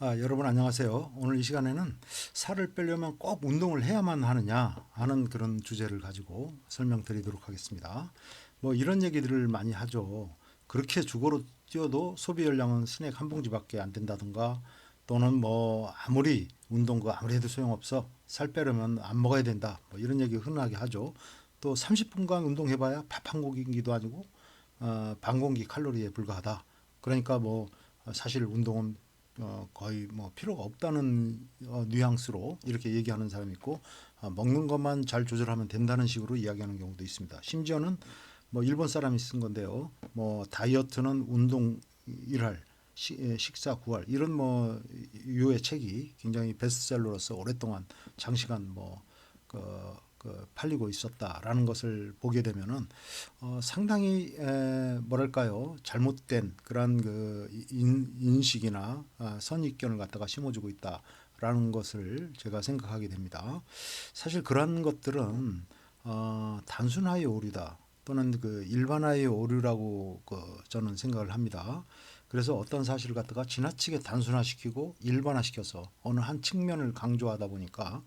아, 여러분 안녕하세요. 오늘 이 시간에는 살을 빼려면 꼭 운동을 해야만 하느냐 하는 그런 주제를 가지고 설명드리도록 하겠습니다. 뭐 이런 얘기들을 많이 하죠. 그렇게 주거로 뛰어도 소비 열량은 스낵 한 봉지밖에 안 된다든가 또는 뭐 아무리 운동과 아무리 해도 소용없어 살 빼려면 안 먹어야 된다 뭐 이런 얘기 흔하게 하죠. 또 30분간 운동해봐야 밥 한 공기도 아니고 어, 반 공기 칼로리에 불과하다. 그러니까 뭐 사실 운동은 어, 거의 뭐 필요가 없다는 어, 뉘앙스로 이렇게 얘기하는 사람이 있고 어, 먹는 것만 잘 조절하면 된다는 식으로 이야기하는 경우도 있습니다. 심지어는 뭐 일본 사람이 쓴 건데요. 뭐 다이어트는 운동 일할 식사 구할 이런 뭐 유의 책이 굉장히 베스트셀러로서 오랫동안 장시간 뭐 그, 그 팔리고 있었다라는 것을 보게 되면은 어, 상당히 에, 뭐랄까요 잘못된 그런 그 인, 인식이나 아, 선입견을 갖다가 심어주고 있다라는 것을 제가 생각하게 됩니다. 사실 그러한 것들은 어, 단순하의 오류다 또는 그 일반화의 오류라고 그 저는 생각을 합니다. 그래서 어떤 사실을 갖다가 지나치게 단순화시키고 일반화시켜서 어느 한 측면을 강조하다 보니까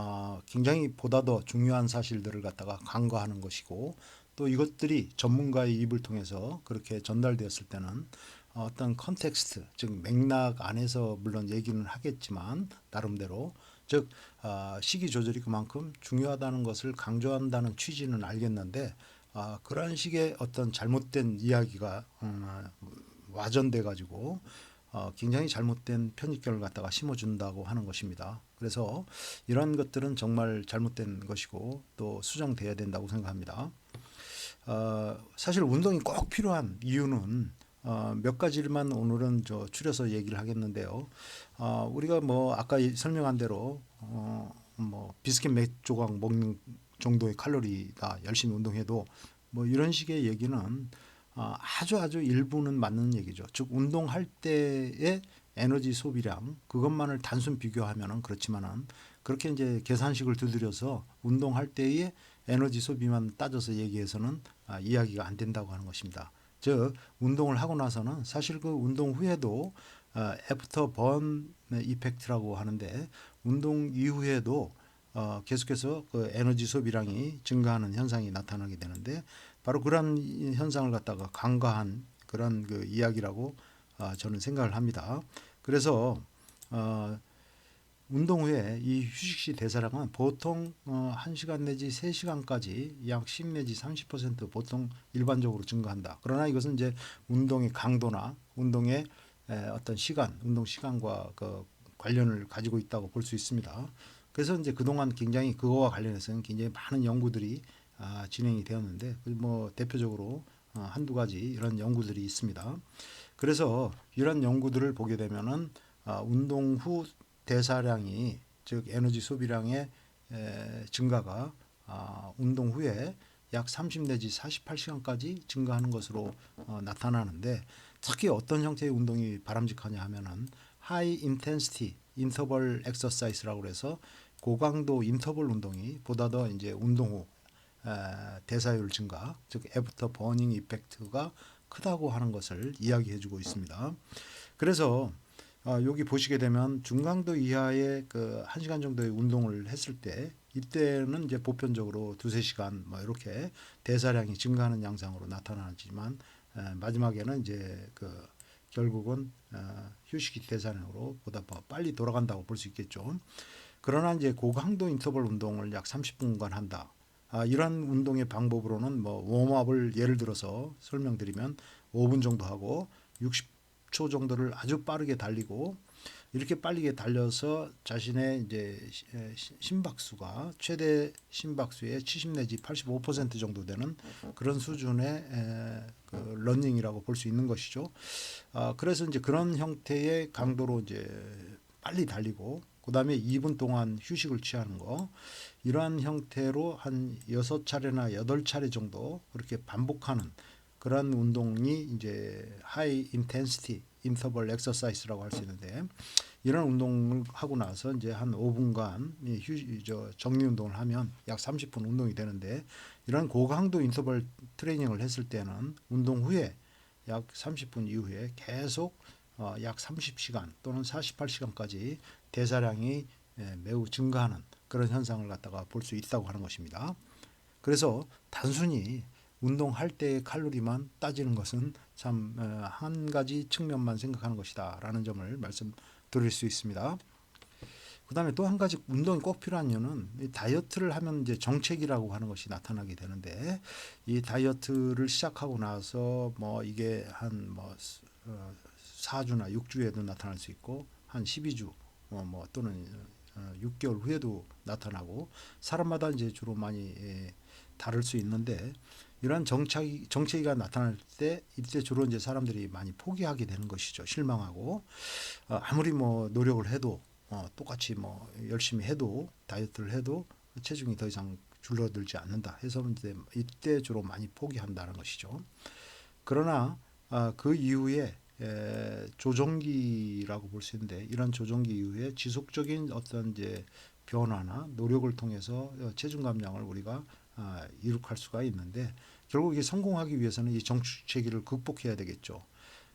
아, 굉장히 보다 더 중요한 사실들을 갖다가 간과하는 것이고 또 이것들이 전문가의 입을 통해서 그렇게 전달되었을 때는 어떤 컨텍스트 즉 맥락 안에서 물론 얘기는 하겠지만 나름대로 즉 아, 시기 조절이 그만큼 중요하다는 것을 강조한다는 취지는 알겠는데 아, 그러한 식의 어떤 잘못된 이야기가 음, 와전돼 가지고 어, 굉장히 잘못된 편입견을 갖다가 심어준다고 하는 것입니다. 그래서 이런 것들은 정말 잘못된 것이고 또 수정돼야 된다고 생각합니다. 어, 사실 운동이 꼭 필요한 이유는 어, 몇 가지만 오늘은 저 추려서 얘기를 하겠는데요. 어, 우리가 뭐 아까 이- 설명한 대로 어, 뭐 비스킷 몇 조각 먹는 정도의 칼로리다 열심히 운동해도 뭐 이런 식의 얘기는 어, 아주 아주 일부는 맞는 얘기죠. 즉 운동할 때의 에너지 소비량 그것만을 단순 비교하면은 그렇지만은 그렇게 이제 계산식을 두드려서 운동할 때의 에너지 소비만 따져서 얘기해서는 아, 이야기가 안 된다고 하는 것입니다. 즉 운동을 하고 나서는 사실 그 운동 후에도 어, 애프터 번 이펙트라고 하는데 운동 이후에도 어, 계속해서 그 에너지 소비량이 증가하는 현상이 나타나게 되는데 바로 그런 이 현상을 갖다가 간과한 그런 그 이야기라고 어, 저는 생각을 합니다. 그래서 어, 운동 후에 이 휴식시 대사량은 보통 어, 1시간 내지 3시간까지 약 10 내지 30% 보통 일반적으로 증가한다. 그러나 이것은 이제 운동의 강도나 운동의 에, 어떤 시간, 운동 시간과 그 관련을 가지고 있다고 볼 수 있습니다. 그래서 이제 그동안 굉장히 그거와 관련해서는 굉장히 많은 연구들이 아, 진행이 되었는데 그뭐 대표적으로 어, 한두 가지 이런 연구들이 있습니다. 그래서 이런 연구들을 보게 되면은 아, 운동 후 대사량이 즉 에너지 소비량의 에, 증가가 아, 운동 후에 약30 내지 48시간까지 증가하는 것으로 어, 나타나는데 특히 어떤 형태의 운동이 바람직하냐 하면은 하이 인텐시티 인터벌 엑서사이즈라고 그래서 고강도 인터벌 운동이 보다 더 이제 운동 후 에, 대사율 증가 즉 애프터 버닝 이펙트가 크다고 하는 것을 이야기해주고 있습니다. 그래서 어, 여기 보시게 되면 중강도 이하의 그 1시간 정도의 운동을 했을 때 이때는 이제 보편적으로 두세 시간 뭐 이렇게 대사량이 증가하는 양상으로 나타나지만 에, 마지막에는 이제 그 결국은 어, 휴식이 대사량으로 보다 더 빨리 돌아간다고 볼 수 있겠죠. 그러나 이제 고강도 인터벌 운동을 약 30분간 한다. 아, 이런 운동의 방법으로는 뭐 웜업을 예를 들어서 설명드리면 5분 정도 하고 60초 정도를 아주 빠르게 달리고 이렇게 빠르게 달려서 자신의 이제 심박수가 최대 심박수의 70 내지 85% 정도 되는 그런 수준의 에, 그 러닝이라고 볼 수 있는 것이죠. 아, 그래서 이제 그런 형태의 강도로 이제 빨리 달리고 그 다음에 2분 동안 휴식을 취하는 거. 이러한 형태로 한 여섯 차례나 여덟 차례 정도 그렇게 반복하는 그런 운동이 이제 하이 인텐시티 인터벌 엑서사이즈라고 할 수 있는데 이런 운동을 하고 나서 이제 한 5분간 이 휴, 저 정리 운동을 하면 약 30분 운동이 되는데 이런 고강도 인터벌 트레이닝을 했을 때는 운동 후에 약 30분 이후에 계속 어, 약 30시간 또는 48시간까지 대사량이 예, 매우 증가하는 그런 현상을 갖다가 볼 수 있다고 하는 것입니다. 그래서 단순히 운동할 때의 칼로리만 따지는 것은 참 한 가지 측면만 생각하는 것이다라는 점을 말씀드릴 수 있습니다. 그다음에 또 한 가지 운동이 꼭 필요한 이유는 이 다이어트를 하면 이제 정책이라고 하는 것이 나타나게 되는데 이 다이어트를 시작하고 나서 뭐 이게 한뭐 어, 4주나 6주에도 나타날 수 있고 한 12주 어, 뭐 또는 어, 6개월 후에도 나타나고 사람마다 이제 주로 많이 예, 다를 수 있는데 이러한 정착이 정체기가 나타날 때 이때 주로 이제 사람들이 많이 포기하게 되는 것이죠. 실망하고 어, 아무리 뭐 노력을 해도 어, 똑같이 뭐 열심히 해도 다이어트를 해도 체중이 더 이상 줄어들지 않는다 해서 이제 이때 주로 많이 포기한다는 것이죠. 그러나 아, 그 이후에 에, 조정기라고 볼 수 있는데 이런 조정기 이후에 지속적인 어떤 이제 변화나 노력을 통해서 어, 체중 감량을 우리가 아, 이룩할 수가 있는데 결국 이 성공하기 위해서는 이 정체기를 극복해야 되겠죠.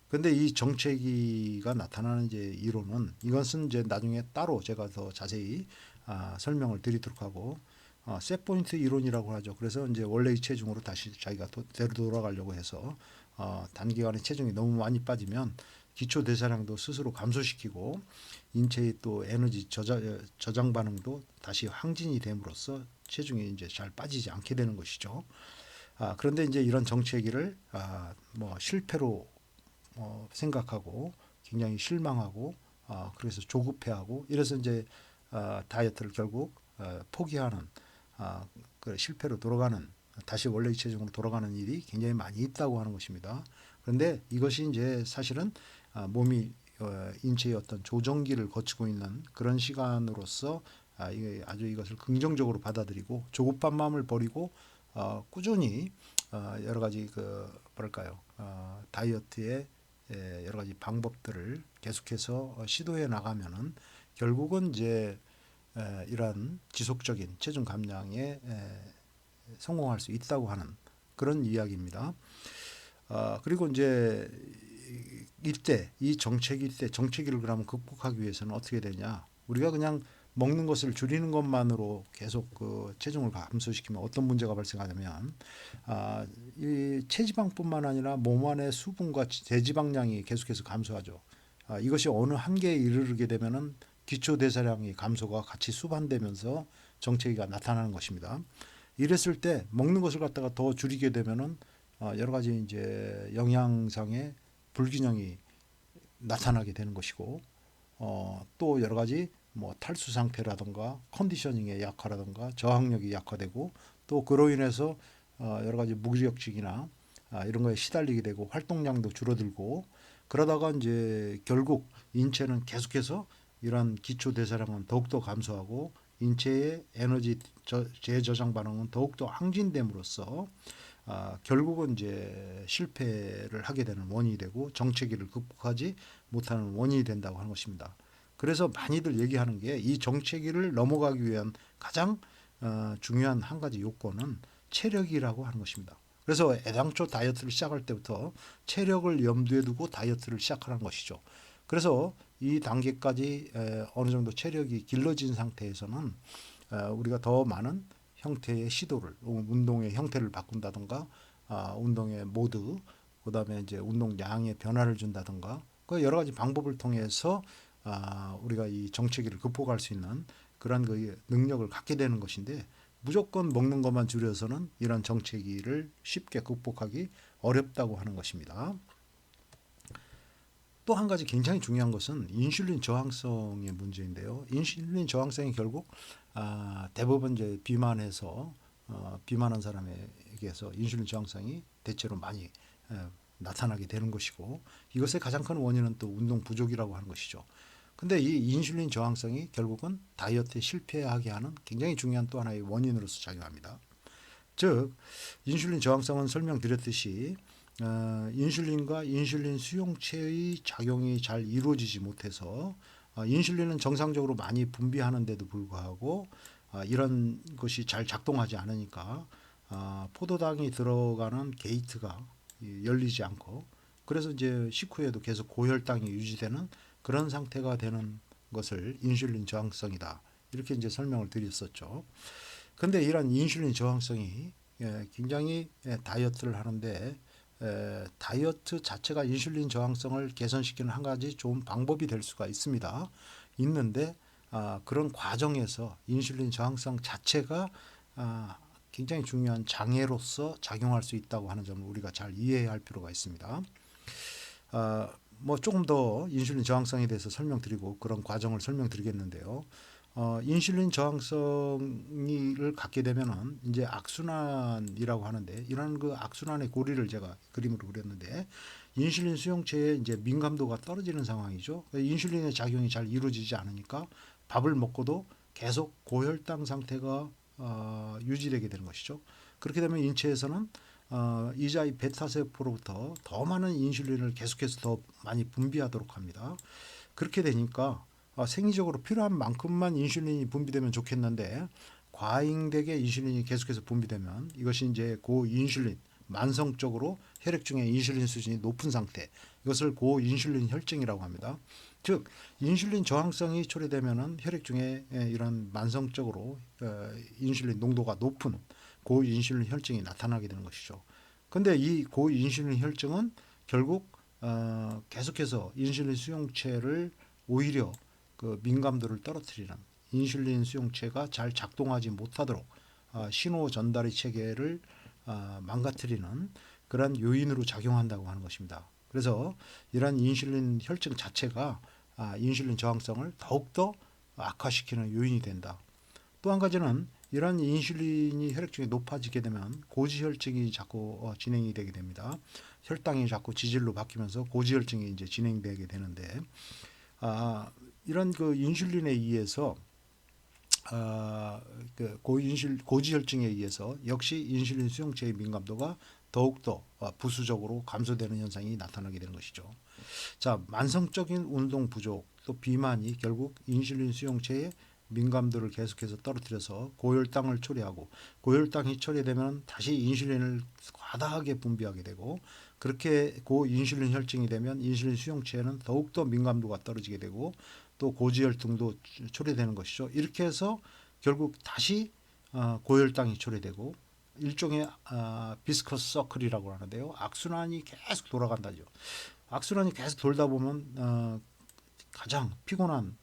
근데 이 정체기가 나타나는 이제 이론은 이것은 이제 나중에 따로 제가 더 자세히 아, 설명을 드리도록 하고 어, 셋 포인트 이론이라고 하죠. 그래서 이제 원래의 체중으로 다시 자기가 도, 대로 돌아가려고 해서 어, 단기간에 체중이 너무 많이 빠지면 기초 대사량도 스스로 감소시키고 인체의 또 에너지 저자, 저장 반응도 다시 항진이 됨으로써 체중이 이제 잘 빠지지 않게 되는 것이죠. 아, 그런데 이제 이런 정체기를 아, 뭐 실패로 어, 생각하고 굉장히 실망하고 아, 그래서 조급해하고 이래서 이제 아, 다이어트를 결국 어, 포기하는 아, 그 실패로 돌아가는 다시 원래의 체중으로 돌아가는 일이 굉장히 많이 있다고 하는 것입니다. 그런데 이것이 이제 사실은 아, 몸이 어, 인체의 어떤 조정기를 거치고 있는 그런 시간으로서 아, 아주 이것을 긍정적으로 받아들이고 조급한 마음을 버리고 어, 꾸준히 어, 여러 가지 그 뭐랄까요 어, 다이어트의 에, 여러 가지 방법들을 계속해서 어, 시도해 나가면은 결국은 이제 에, 이러한 지속적인 체중 감량에 에, 성공할 수 있다고 하는 그런 이야기입니다. 아, 그리고 이제 이- 이때 이 정책이 때 정체기를 그러면 극복하기 위해서는 어떻게 되냐? 우리가 그냥 먹는 것을 줄이는 것만으로 계속 그 체중을 감소시키면 어떤 문제가 발생하냐면 아, 이 체지방뿐만 아니라 몸 안의 수분과 지- 대지방량이 계속해서 감소하죠. 아, 이것이 어느 한계에 이르게 되면은 기초 대사량이 감소가 같이 수반되면서 정체기가 나타나는 것입니다. 이랬을 때 먹는 것을 갖다가 더 줄이게 되면은 어, 여러 가지 이제 영양상의 불균형이 나타나게 되는 것이고 어, 또 여러 가지 뭐 탈수 상태라든가 컨디셔닝의 약화라든가 저항력이 약화되고 또 그로 인해서 어, 여러 가지 무기력증이나 아, 이런 거에 시달리게 되고 활동량도 줄어들고 그러다가 이제 결국 인체는 계속해서 이러한 기초 대사량은 더욱더 감소하고 인체의 에너지 저, 재저장 반응은 더욱더 항진됨으로써 아, 결국은 이제 실패를 하게 되는 원인이 되고 정체기를 극복하지 못하는 원인이 된다고 하는 것입니다. 그래서 많이들 얘기하는 게 이 정체기를 넘어가기 위한 가장 어, 중요한 한 가지 요건은 체력이라고 하는 것입니다. 그래서 애당초 다이어트를 시작할 때부터 체력을 염두에 두고 다이어트를 시작하는 것이죠. 그래서 이 단계까지 에, 어느 정도 체력이 길러진 상태에서는 어, 우리가 더 많은 형태의 시도를 어, 운동의 형태를 바꾼다든가 아, 운동의 모드 그다음에 이제 운동량의 변화를 준다든가 그 여러 가지 방법을 통해서 아, 우리가 이 정체기를 극복할 수 있는 그런 그 능력을 갖게 되는 것인데 무조건 먹는 것만 줄여서는 이런 정체기를 쉽게 극복하기 어렵다고 하는 것입니다. 또 한 가지 굉장히 중요한 것은 인슐린 저항성의 문제인데요. 인슐린 저항성이 결국 아, 대부분 이제 비만해서 어, 비만한 사람에게서 인슐린 저항성이 대체로 많이 에, 나타나게 되는 것이고 이것의 가장 큰 원인은 또 운동 부족이라고 하는 것이죠. 근데 이 인슐린 저항성이 결국은 다이어트에 실패하게 하는 굉장히 중요한 또 하나의 원인으로서 작용합니다. 즉 인슐린 저항성은 설명드렸듯이 어, 인슐린과 인슐린 수용체의 작용이 잘 이루어지지 못해서 어, 인슐린은 정상적으로 많이 분비하는데도 불구하고 어, 이런 것이 잘 작동하지 않으니까 어, 포도당이 들어가는 게이트가 이, 열리지 않고 그래서 이제 식후에도 계속 고혈당이 유지되는 그런 상태가 되는 것을 인슐린 저항성이다. 이렇게 이제 설명을 드렸었죠. 근데 이런 인슐린 저항성이 예, 굉장히 예, 다이어트를 하는데 에, 다이어트 자체가 인슐린 저항성을 개선시키는 한 가지 좋은 방법이 될 수가 있습니다. 있는데 아, 그런 과정에서 인슐린 저항성 자체가 아, 굉장히 중요한 장애로서 작용할 수 있다고 하는 점을 우리가 잘 이해해야 할 필요가 있습니다. 아, 뭐 조금 더 인슐린 저항성에 대해서 설명드리고 그런 과정을 설명드리겠는데요. 어, 인슐린 저항성을 갖게 되면은 이제 악순환이라고 하는데 이런 그 악순환의 고리를 제가 그림으로 그렸는데 인슐린 수용체의 이제 민감도가 떨어지는 상황이죠. 인슐린의 작용이 잘 이루어지지 않으니까 밥을 먹고도 계속 고혈당 상태가 어, 유지되게 되는 것이죠. 그렇게 되면 인체에서는 어, 이자 이 베타 세포로부터 더 많은 인슐린을 계속해서 더 많이 분비하도록 합니다. 그렇게 되니까 어, 생리적으로 필요한 만큼만 인슐린이 분비되면 좋겠는데 과잉되게 인슐린이 계속해서 분비되면 이것이 이제 고인슐린 만성적으로 혈액 중에 인슐린 수준이 높은 상태 이것을 고인슐린 혈증이라고 합니다. 즉 인슐린 저항성이 초래되면은 혈액 중에 에, 이런 만성적으로 어, 인슐린 농도가 높은 고인슐린 혈증이 나타나게 되는 것이죠. 근데 이 고인슐린 혈증은 결국 어, 계속해서 인슐린 수용체를 오히려 그 민감도를 떨어뜨리는 인슐린 수용체가 잘 작동하지 못하도록 어, 신호 전달의 체계를 어, 망가뜨리는 그런 요인으로 작용한다고 하는 것입니다. 그래서 이러한 인슐린 혈증 자체가 아, 인슐린 저항성을 더욱더 악화시키는 요인이 된다. 또 한 가지는 이러한 인슐린이 혈액 중에 높아지게 되면 고지혈증이 자꾸 어, 진행이 되게 됩니다. 혈당이 자꾸 지질로 바뀌면서 고지혈증이 이제 진행되게 되는데 아, 이런 그 인슐린에 의해서 아, 그 고인슐 고지혈증에 의해서 역시 인슐린 수용체의 민감도가 더욱더 어, 부수적으로 감소되는 현상이 나타나게 되는 것이죠. 자, 만성적인 운동 부족 또 비만이 결국 인슐린 수용체의 민감도를 계속해서 떨어뜨려서 고혈당을 초래하고 고혈당이 초래되면 다시 인슐린을 과다하게 분비하게 되고 그렇게 고인슐린 혈증이 되면 인슐린 수용체에는 더욱더 민감도가 떨어지게 되고 또 고지혈증도 초래되는 것이죠. 이렇게 해서 결국 다시 어, 고혈당이 초래되고 일종의 아, 비스커스 서클이라고 하는데요. 악순환이 계속 돌아간다죠. 악순환이 계속 돌다 보면 어, 가장 피곤한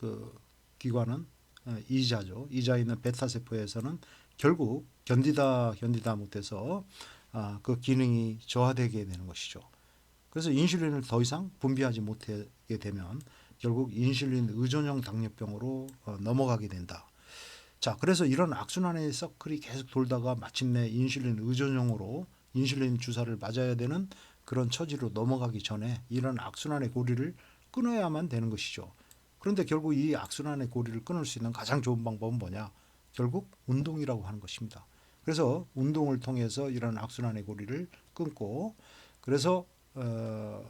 그 기관은 어, 이자죠. 이자 있는 베타 세포에서는 결국 견디다 견디다 못해서 아, 그 기능이 저하되게 되는 것이죠. 그래서 인슐린을 더 이상 분비하지 못하게 되면 결국 인슐린 의존형 당뇨병으로 어, 넘어가게 된다. 자, 그래서 이런 악순환의 서클이 계속 돌다가 마침내 인슐린 의존형으로 인슐린 주사를 맞아야 되는 그런 처지로 넘어가기 전에 이런 악순환의 고리를 끊어야만 되는 것이죠. 그런데 결국 이 악순환의 고리를 끊을 수 있는 가장 좋은 방법은 뭐냐? 결국 운동이라고 하는 것입니다. 그래서 운동을 통해서 이런 악순환의 고리를 끊고 그래서 어,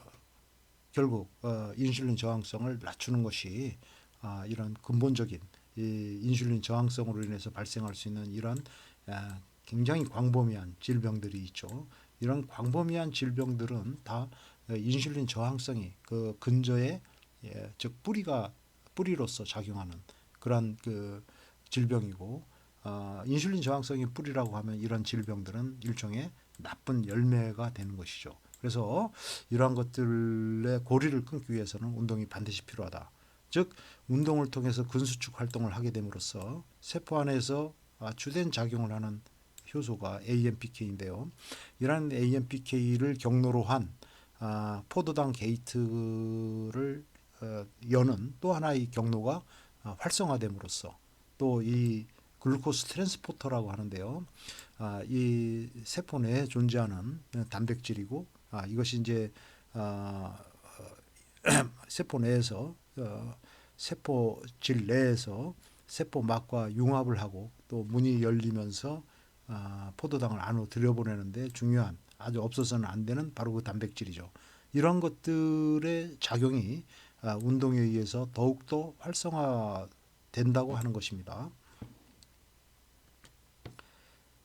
결국 어, 인슐린 저항성을 낮추는 것이 아, 이런 근본적인 이 인슐린 저항성으로 인해서 발생할 수 있는 이런 아, 굉장히 광범위한 질병들이 있죠. 이런 광범위한 질병들은 다 어, 인슐린 저항성이 그 근저에 예, 즉 뿌리가 뿌리로서 작용하는 그런 그 질병이고 어, 인슐린 저항성이 뿌리라고 하면 이런 질병들은 일종의 나쁜 열매가 되는 것이죠. 그래서 이러한 것들의 고리를 끊기 위해서는 운동이 반드시 필요하다. 즉 운동을 통해서 근수축 활동을 하게 됨으로써 세포 안에서 아, 주된 작용을 하는 효소가 AMPK인데요. 이러한 AMPK를 경로로 한 아, 포도당 게이트를 어, 여는 또 하나의 경로가 아, 활성화됨으로써 또이 글루코스 트랜스포터라고 하는데요. 아, 이 세포 내에 존재하는 단백질이고 아, 이것이 이제 아, 세포 내에서 어, 세포질 내에서 세포막과 융합을 하고 또 문이 열리면서 아, 포도당을 안으로 들여보내는데 중요한 아주 없어서는 안 되는 바로 그 단백질이죠. 이런 것들의 작용이 아, 운동에 의해서 더욱더 활성화된다고 하는 것입니다.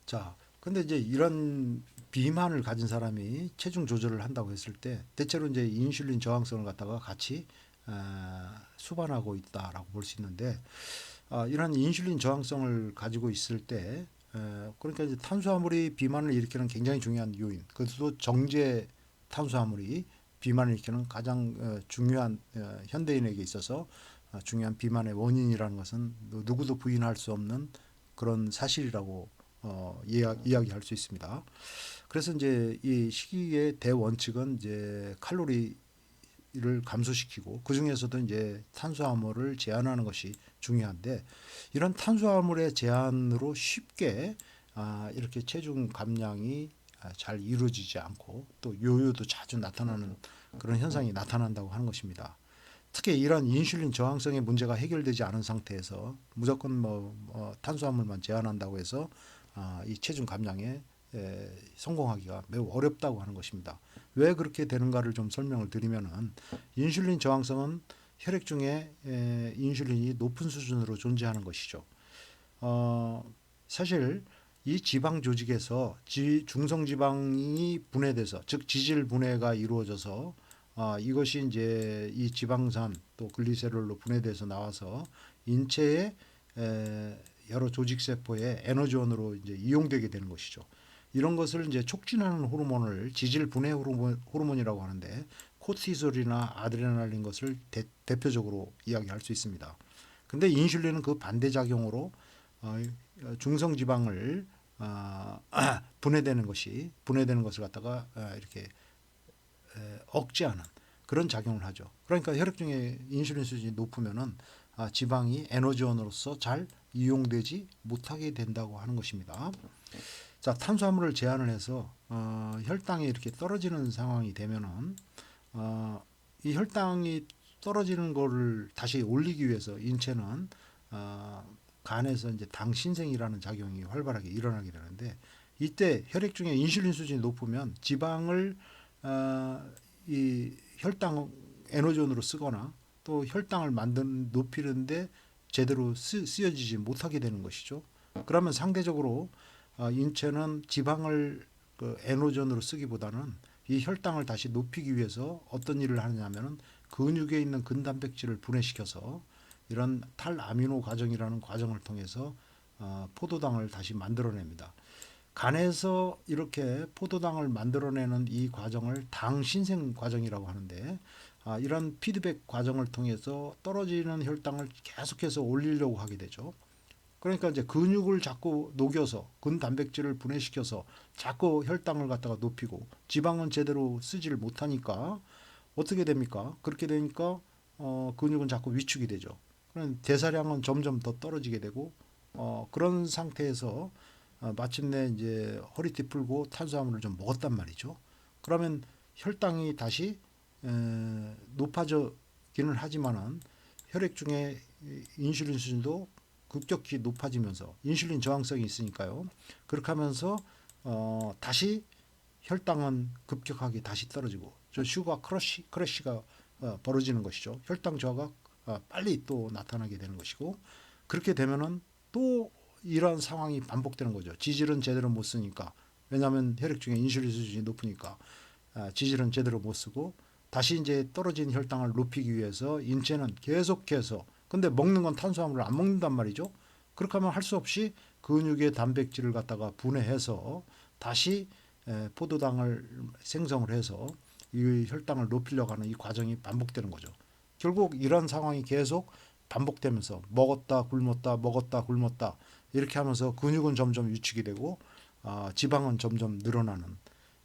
자, 근데 이제 이런 비만을 가진 사람이 체중 조절을 한다고 했을 때 대체로 이제 인슐린 저항성을 갖다가 같이 어, 수반하고 있다라고 볼 수 있는데 아, 이런 인슐린 저항성을 가지고 있을 때 에, 그러니까 이제 탄수화물이 비만을 일으키는 굉장히 중요한 요인. 그것도 정제 탄수화물이 비만을 일으키는 가장 어, 중요한 어, 현대인에게 있어서 어, 중요한 비만의 원인이라는 것은 누- 누구도 부인할 수 없는 그런 사실이라고 어, 이야, 이야기 할 수 있습니다. 그래서 이제 이 식이의 대원칙은 이제 칼로리를 감소시키고 그 중에서도 이제 탄수화물을 제한하는 것이 중요한데 이런 탄수화물의 제한으로 쉽게 아, 이렇게 체중 감량이 아, 잘 이루어지지 않고 또 요요도 자주 나타나는 그런 현상이 나타난다고 하는 것입니다. 특히 이런 인슐린 저항성의 문제가 해결되지 않은 상태에서 무조건 뭐, 뭐 탄수화물만 제한한다고 해서 아, 이 체중 감량에 에, 성공하기가 매우 어렵다고 하는 것입니다. 왜 그렇게 되는가를 좀 설명을 드리면은 인슐린 저항성은 혈액 중에 에, 인슐린이 높은 수준으로 존재하는 것이죠. 어, 사실 이 지방 조직에서 지, 중성 지방이 분해돼서 즉 지질 분해가 이루어져서 아, 이것이 이제 이 지방산 또 글리세롤로 분해돼서 나와서 인체의 에, 여러 조직 세포의 에너지원으로 이제 이용되게 되는 것이죠. 이런 것을 이제 촉진하는 호르몬을 지질 분해 호르몬, 호르몬이라고 하는데 코티솔이나 아드레날린 것을 대, 대표적으로 이야기할 수 있습니다. 근데 인슐린은 그 반대 작용으로 어, 중성 지방을 어, 분해되는 것이 분해되는 것을 갖다가 어, 이렇게 에, 억제하는 그런 작용을 하죠. 그러니까 혈액 중에 인슐린 수준이 높으면은 아, 지방이 에너지원으로서 잘 이용되지 못하게 된다고 하는 것입니다. 자, 탄수화물을 제한을 해서 어, 혈당이 이렇게 떨어지는 상황이 되면은 어, 이 혈당이 떨어지는 거를 다시 올리기 위해서 인체는 어, 간에서 이제 당 신생이라는 작용이 활발하게 일어나게 되는데 이때 혈액 중에 인슐린 수준이 높으면 지방을 어, 이 혈당 에너지원으로 쓰거나 또 혈당을 만드는 높이는데 제대로 쓰, 쓰여지지 못하게 되는 것이죠. 그러면 상대적으로 어, 인체는 지방을 그 에너지원으로 쓰기보다는 이 혈당을 다시 높이기 위해서 어떤 일을 하느냐면은 근육에 있는 근단백질을 분해시켜서 이런 탈아미노 과정이라는 과정을 통해서 어, 포도당을 다시 만들어냅니다. 간에서 이렇게 포도당을 만들어내는 이 과정을 당 신생 과정이라고 하는데 아, 이런 피드백 과정을 통해서 떨어지는 혈당을 계속해서 올리려고 하게 되죠. 그러니까 이제 근육을 자꾸 녹여서 근단백질을 분해시켜서 자꾸 혈당을 갖다가 높이고 지방은 제대로 쓰지를 못하니까 어떻게 됩니까? 그렇게 되니까 어, 근육은 자꾸 위축이 되죠. 그럼 대사량은 점점 더 떨어지게 되고 어, 그런 상태에서 어, 마침내 이제 허리띠 풀고 탄수화물을 좀 먹었단 말이죠. 그러면 혈당이 다시 에, 높아지기는 하지만은 혈액 중에 이 인슐린 수준도 급격히 높아지면서 인슐린 저항성이 있으니까요. 그렇게 하면서 어, 다시 혈당은 급격하게 다시 떨어지고 저 슈가 크러쉬 크래쉬가 어, 벌어지는 것이죠. 혈당 저하가 어, 빨리 또 나타나게 되는 것이고 그렇게 되면은 또 이러한 상황이 반복되는 거죠. 지질은 제대로 못 쓰니까 왜냐하면 혈액 중에 인슐린 수준이 높으니까 아, 지질은 제대로 못 쓰고 다시 이제 떨어진 혈당을 높이기 위해서 인체는 계속해서 근데 먹는 건 탄수화물을 안 먹는단 말이죠. 그렇게 하면 할 수 없이 근육의 단백질을 갖다가 분해해서 다시 에, 포도당을 생성을 해서 이 혈당을 높이려고 하는 이 과정이 반복되는 거죠. 결국 이런 상황이 계속 반복되면서 먹었다 굶었다 먹었다 굶었다 이렇게 하면서 근육은 점점 위축이 되고 아, 지방은 점점 늘어나는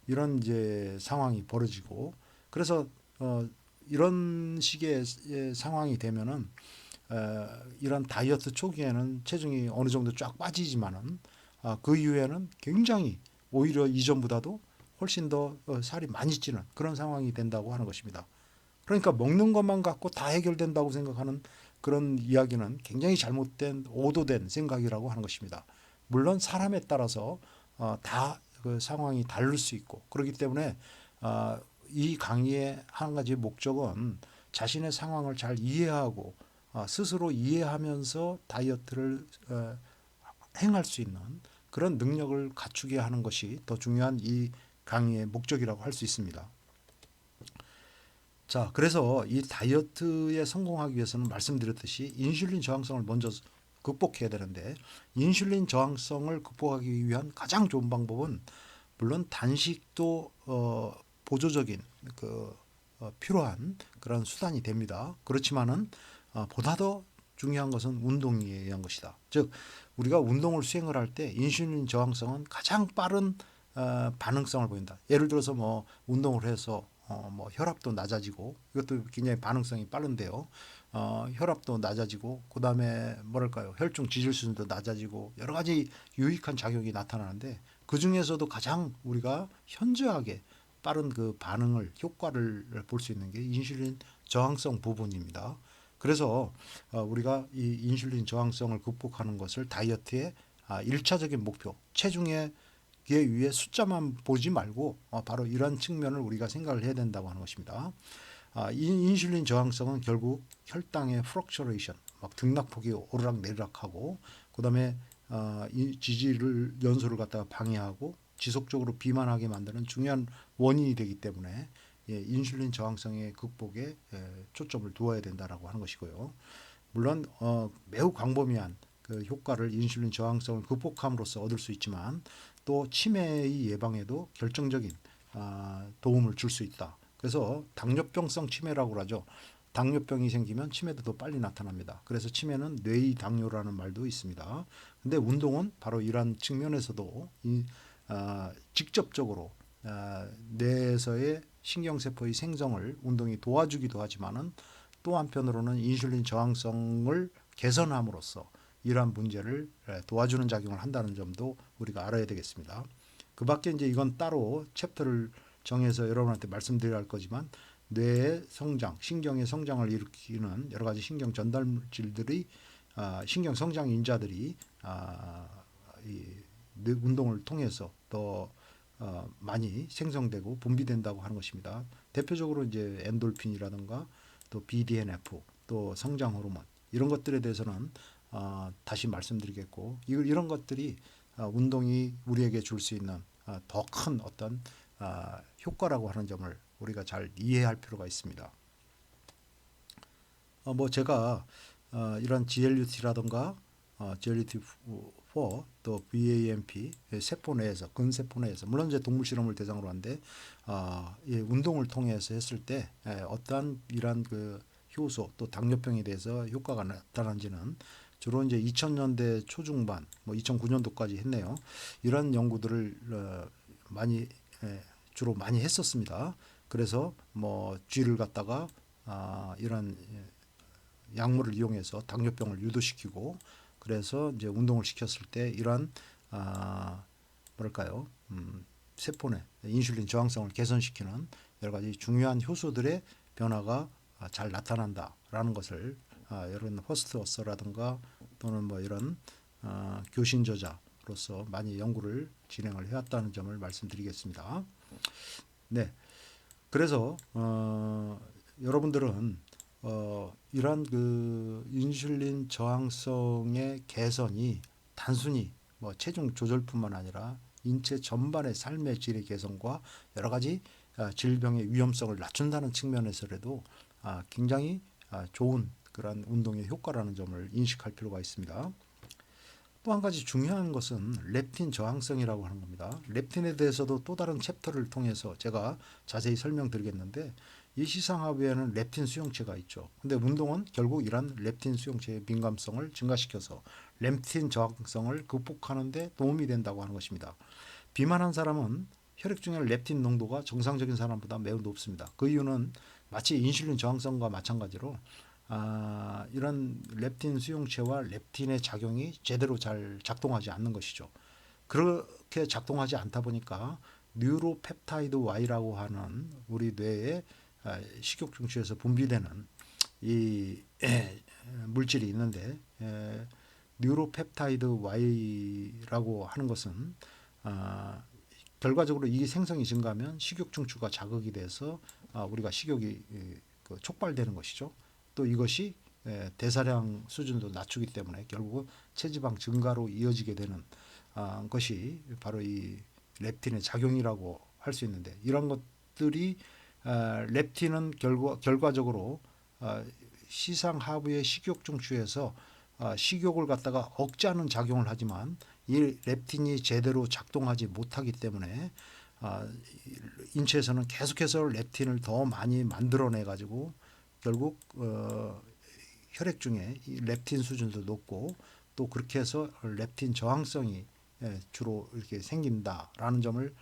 이런 이제 상황이 벌어지고 그래서 어, 이런 식의 예, 상황이 되면은 어, 이런 다이어트 초기에는 체중이 어느 정도 쫙 빠지지만은 아, 그 이후에는 굉장히 오히려 이전보다도 훨씬 더 어, 살이 많이 찌는 그런 상황이 된다고 하는 것입니다. 그러니까 먹는 것만 갖고 다 해결된다고 생각하는 그런 이야기는 굉장히 잘못된 오도된 생각이라고 하는 것입니다. 물론 사람에 따라서 어, 다그 상황이 다를 수 있고 그렇기 때문에 어, 이 강의의 한 가지 목적은 자신의 상황을 잘 이해하고 어, 스스로 이해하면서 다이어트를 어, 행할 수 있는 그런 능력을 갖추게 하는 것이 더 중요한 이 강의의 목적이라고 할 수 있습니다. 자, 그래서 이 다이어트에 성공하기 위해서는 말씀드렸듯이 인슐린 저항성을 먼저 극복해야 되는데 인슐린 저항성을 극복하기 위한 가장 좋은 방법은 물론 단식도 어, 보조적인 그 어, 필요한 그런 수단이 됩니다. 그렇지만은 어, 보다 더 중요한 것은 운동에 한 것이다. 즉 우리가 운동을 수행을 할 때 인슐린 저항성은 가장 빠른 어, 반응성을 보인다. 예를 들어서 뭐 운동을 해서 어, 뭐 혈압도 낮아지고 이것도 굉장히 반응성이 빠른데요. 어, 혈압도 낮아지고 그 다음에 뭐랄까요 혈중 지질 수준도 낮아지고 여러 가지 유익한 작용이 나타나는데 그 중에서도 가장 우리가 현저하게 빠른 그 반응을 효과를 볼 수 있는 게 인슐린 저항성 부분입니다. 그래서 어, 우리가 이 인슐린 저항성을 극복하는 것을 다이어트의 아, 일차적인 목표 체중에 위해 숫자만 보지 말고 어, 바로 이런 측면을 우리가 생각을 해야 된다고 하는 것입니다. 아, 이 인슐린 저항성은 결국 혈당의 프럭처레이션, 막 등락폭이 오르락 내리락하고 그다음에 어, 이 지지를 연소를 갖다가 방해하고 지속적으로 비만하게 만드는 중요한 원인이 되기 때문에 예, 인슐린 저항성의 극복에 예, 초점을 두어야 된다라고 하는 것이고요. 물론 어, 매우 광범위한 그 효과를 인슐린 저항성을 극복함으로써 얻을 수 있지만 또 치매의 예방에도 결정적인 아, 도움을 줄 수 있다. 그래서 당뇨병성 치매라고 하죠. 당뇨병이 생기면 치매도 더 빨리 나타납니다. 그래서 치매는 뇌의 당뇨라는 말도 있습니다. 근데 운동은 바로 이러한 측면에서도 이, 아, 직접적으로 아, 뇌에서의 신경세포의 생성을 운동이 도와주기도 하지만은 또 한편으로는 인슐린 저항성을 개선함으로써 이러한 문제를 도와주는 작용을 한다는 점도 우리가 알아야 되겠습니다. 그 밖에 이제 이건 따로 챕터를 정해서 여러분한테 말씀드려야 할 거지만 뇌의 성장, 신경의 성장을 일으키는 여러 가지 신경 전달물질들이 아, 신경 성장 인자들이 아, 이 운동을 통해서 더 어, 많이 생성되고 분비된다고 하는 것입니다. 대표적으로 이제 엔돌핀이라든가 또 BDNF 또 성장 호르몬 이런 것들에 대해서는 어, 다시 말씀드리겠고 이런 것들이 어, 운동이 우리에게 줄 수 있는 어, 더큰 어떤 어, 효과라고 하는 점을 우리가 잘 이해할 필요가 있습니다. 어, 뭐 제가 어, 이런 GLUT라든가 어, GLUT4 또 VAMP 세포 내에서 근세포 내에서 물론 이제 동물 실험을 대상으로 한데 어, 이 운동을 통해서 했을 때 에, 어떠한 이러한 그 효소 또 당뇨병에 대해서 효과가 나타난지는 주로 이제 2000년대 초중반 뭐 2009년도까지 했네요. 이런 연구들을 어, 많이 에, 주로 많이 했었습니다. 그래서 뭐 쥐를 갖다가 아, 이런 약물을 이용해서 당뇨병을 유도시키고 그래서 이제 운동을 시켰을 때 이러한 아, 뭐랄까요 음, 세포내 인슐린 저항성을 개선시키는 여러 가지 중요한 효소들의 변화가 아, 잘 나타난다라는 것을 아, 이런 퍼스트 어서라든가 또는 뭐 이런 아, 교신 저자로서 많이 연구를 진행을 해왔다는 점을 말씀드리겠습니다. 네, 그래서 어, 여러분들은 어, 이러한 그 인슐린 저항성의 개선이 단순히 뭐 체중 조절뿐만 아니라 인체 전반의 삶의 질의 개선과 여러 가지 아, 질병의 위험성을 낮춘다는 측면에서라도 아, 굉장히 아, 좋은 그런 운동의 효과라는 점을 인식할 필요가 있습니다. 또 한 가지 중요한 것은 렙틴 저항성이라고 하는 겁니다. 렙틴에 대해서도 또 다른 챕터를 통해서 제가 자세히 설명드리겠는데 이 시상하부에는 렙틴 수용체가 있죠. 근데 운동은 결국 이런 렙틴 수용체의 민감성을 증가시켜서 렙틴 저항성을 극복하는 데 도움이 된다고 하는 것입니다. 비만한 사람은 혈액 중의 렙틴 농도가 정상적인 사람보다 매우 높습니다. 그 이유는 마치 인슐린 저항성과 마찬가지로 아, 이런 렙틴 수용체와 렙틴의 작용이 제대로 잘 작동하지 않는 것이죠. 그렇게 작동하지 않다 보니까 뉴로펩타이드 Y라고 하는 우리 아, 식욕 중추에서 분비되는 이 에, 물질이 있는데 에, 뉴로펩타이드 Y라고 하는 것은 아, 결과적으로 이 생성이 증가하면 식욕 중추가 자극이 돼서 아, 우리가 식욕이 그 촉발되는 것이죠. 또 이것이 대사량 수준도 낮추기 때문에 결국은 체지방 증가로 이어지게 되는 아, 것이 바로 이 렙틴의 작용이라고 할 수 있는데 이런 것들이 아, 렙틴은 결과 결과적으로 아, 시상 하부의 식욕 중추에서 아, 식욕을 갖다가 억제하는 작용을 하지만 이 렙틴이 제대로 작동하지 못하기 때문에 아, 인체에서는 계속해서 렙틴을 더 많이 만들어내 가지고 결국 어, 혈액 중에 이 렙틴 수준도 높고 또 그렇게 해서 렙틴 저항성이 예, 주로 이렇게 생긴다라는 점을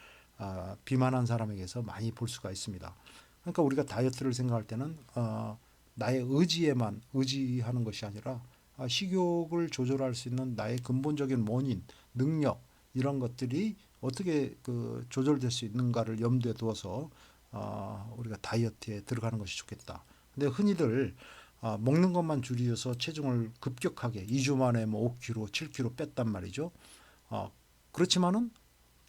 아, 비만한 사람에게서 많이 볼 수가 있습니다. 그러니까 우리가 다이어트를 생각할 때는 어, 나의 의지에만 의지하는 것이 아니라 아, 식욕을 조절할 수 있는 나의 근본적인 원인, 능력 이런 것들이 어떻게 그 조절될 수 있는가를 염두에 두어서 아, 우리가 다이어트에 들어가는 것이 좋겠다. 근데 흔히들 아, 먹는 것만 줄여서 체중을 급격하게 2주 만에 뭐 5kg, 7kg 뺐단 말이죠. 어, 그렇지만은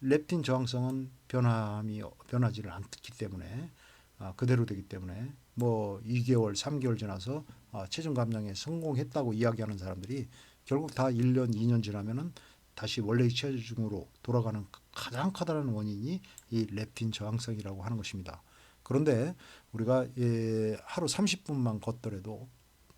렙틴 저항성은 변함이 변하지를 않기 때문에 아, 그대로 되기 때문에 뭐 2개월, 3개월 지나서 아, 체중 감량에 성공했다고 이야기하는 사람들이 결국 다 1년, 2년 지나면은 다시 원래의 체중으로 돌아가는 가장 커다란 원인이 이 렙틴 저항성이라고 하는 것입니다. 그런데 우리가 예, 하루 30분만 걷더라도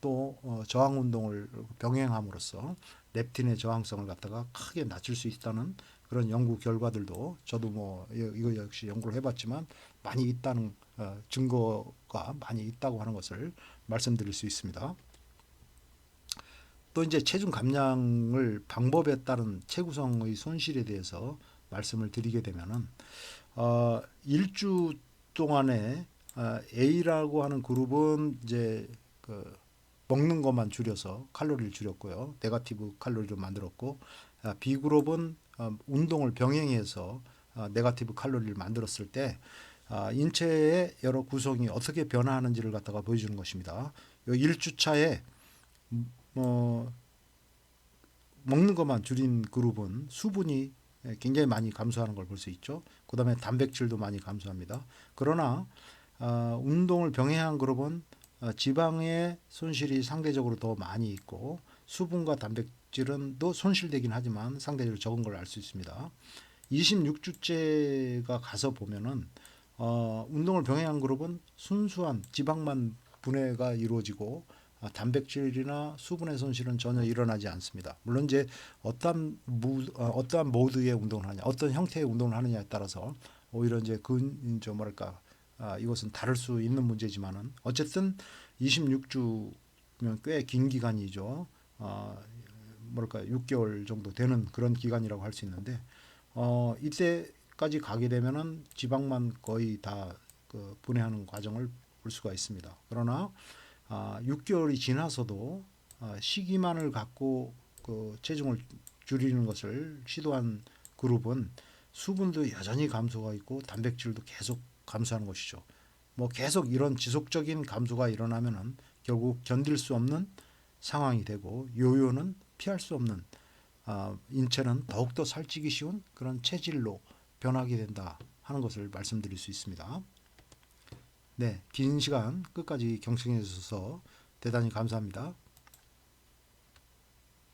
또 어, 저항 운동을 병행함으로써 렙틴의 저항성을 갖다가 크게 낮출 수 있다는 그런 연구 결과들도 저도 뭐 이- 이거 역시 연구를 해봤지만 많이 있다는 어, 증거가 많이 있다고 하는 것을 말씀드릴 수 있습니다. 또 이제 체중 감량을 방법에 따른 체구성의 손실에 대해서 말씀을 드리게 되면은 어, 일주 동안에 어, A라고 하는 그룹은 이제 그 먹는 것만 줄여서 칼로리를 줄였고요. 네가티브 칼로리를 만들었고 아, B 그룹은 어, 운동을 병행해서 어, 네가티브 칼로리를 만들었을 때 아, 인체의 여러 구성이 어떻게 변화하는지를 갖다가 보여주는 것입니다. 요 1주차에 뭐 먹는 것만 줄인 그룹은 수분이 굉장히 많이 감소하는 걸 볼 수 있죠. 그다음에 단백질도 많이 감소합니다. 그러나 아, 운동을 병행한 그룹은 어, 지방의 손실이 상대적으로 더 많이 있고 수분과 단백질은 또 손실되긴 하지만 상대적으로 적은 걸 알 수 있습니다. 26주째가 가서 보면은 어, 운동을 병행한 그룹은 순수한 지방만 분해가 이루어지고 아, 단백질이나 수분의 손실은 전혀 일어나지 않습니다. 물론 이제 어떠한 무, 어, 어떠한 모드의 운동을 하냐, 어떤 형태의 운동을 하느냐에 따라서 오히려 이제 그저 뭐랄까 아, 이것은 다를 수 있는 문제지만은 어쨌든 26주면 꽤 긴 기간이죠. 아, 뭐랄까 6개월 정도 되는 그런 기간이라고 할 수 있는데 어, 이때까지 가게 되면은 지방만 거의 다 그 분해하는 과정을 볼 수가 있습니다. 그러나 아, 6개월이 지나서도 아, 시기만을 갖고 그 체중을 줄이는 것을 시도한 그룹은 수분도 여전히 감소가 있고 단백질도 계속 감소하는 것이죠. 뭐 계속 이런 지속적인 감소가 일어나면은 결국 견딜 수 없는 상황이 되고 요요는 피할 수 없는 아, 인체는 더욱더 살찌기 쉬운 그런 체질로 변하게 된다 하는 것을 말씀드릴 수 있습니다. 네, 긴 시간 끝까지 경청해 주셔서 대단히 감사합니다.